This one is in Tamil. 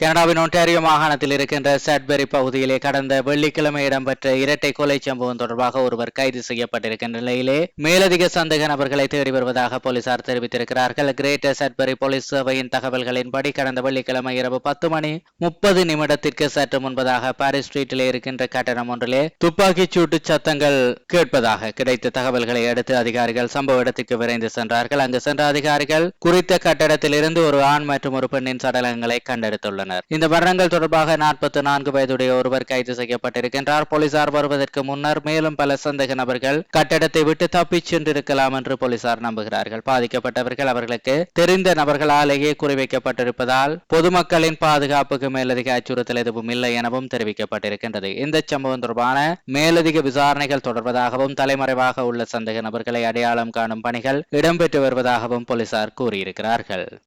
கனடாவின் ஒன்டாரியோ மாகாணத்தில் இருக்கின்ற சட்பெரி பகுதியிலே கடந்த வெள்ளிக்கிழமை இடம்பெற்ற இரட்டை கொலை சம்பவம் தொடர்பாக ஒருவர் கைது செய்யப்பட்டிருக்கின்ற நிலையிலே மேலதிக சந்தேக நபர்களை தேடி வருவதாக போலீசார் தெரிவித்திருக்கிறார்கள். கிரேட்டர் சட்பெரி போலீஸ் சேவையின் தகவல்களின்படி கடந்த வெள்ளிக்கிழமை இரவு பத்து மணி முப்பது நிமிடத்திற்கு சற்று முன்பதாக பாரிஸ் ஸ்ட்ரீட்டிலே இருக்கின்ற கட்டணம் ஒன்றிலே துப்பாக்கிச் சூட்டு சத்தங்கள் கேட்பதாக கிடைத்த தகவல்களை அடுத்து அதிகாரிகள் சம்பவ இடத்திற்கு விரைந்து சென்றார்கள். அங்கு சென்ற அதிகாரிகள் குறித்த கட்டடத்திலிருந்து ஒரு ஆண் மற்றும் ஒரு பெண்ணின் சடலங்களை கண்டெடுத்துள்ளனர். இந்த மரணங்கள் தொடர்பாக நாற்பத்தி நான்கு வயதுடைய ஒருவர் கைது செய்யப்பட்டிருக்கின்றார். போலீசார் வருவதற்கு முன்னர் மேலும் பல சந்தேக நபர்கள் கட்டடத்தை விட்டு தப்பிச் சென்றிருக்கலாம் என்று போலீசார் நம்புகிறார்கள். பாதிக்கப்பட்டவர்கள் அவர்களுக்கு தெரிந்த நபர்களாலேயே குறிவைக்கப்பட்டிருப்பதால் பொதுமக்களின் பாதுகாப்புக்கு மேலதிக அச்சுறுத்தல் எதுவும் இல்லை எனவும் தெரிவிக்கப்பட்டிருக்கின்றது. இந்த சம்பவம் தொடர்பான மேலதிக விசாரணைகள் தொடர்வதாகவும் தலைமறைவாக உள்ள சந்தேக நபர்களை அடையாளம் காணும் பணிகள் இடம்பெற்று வருவதாகவும் போலீசார் கூறியிருக்கிறார்கள்.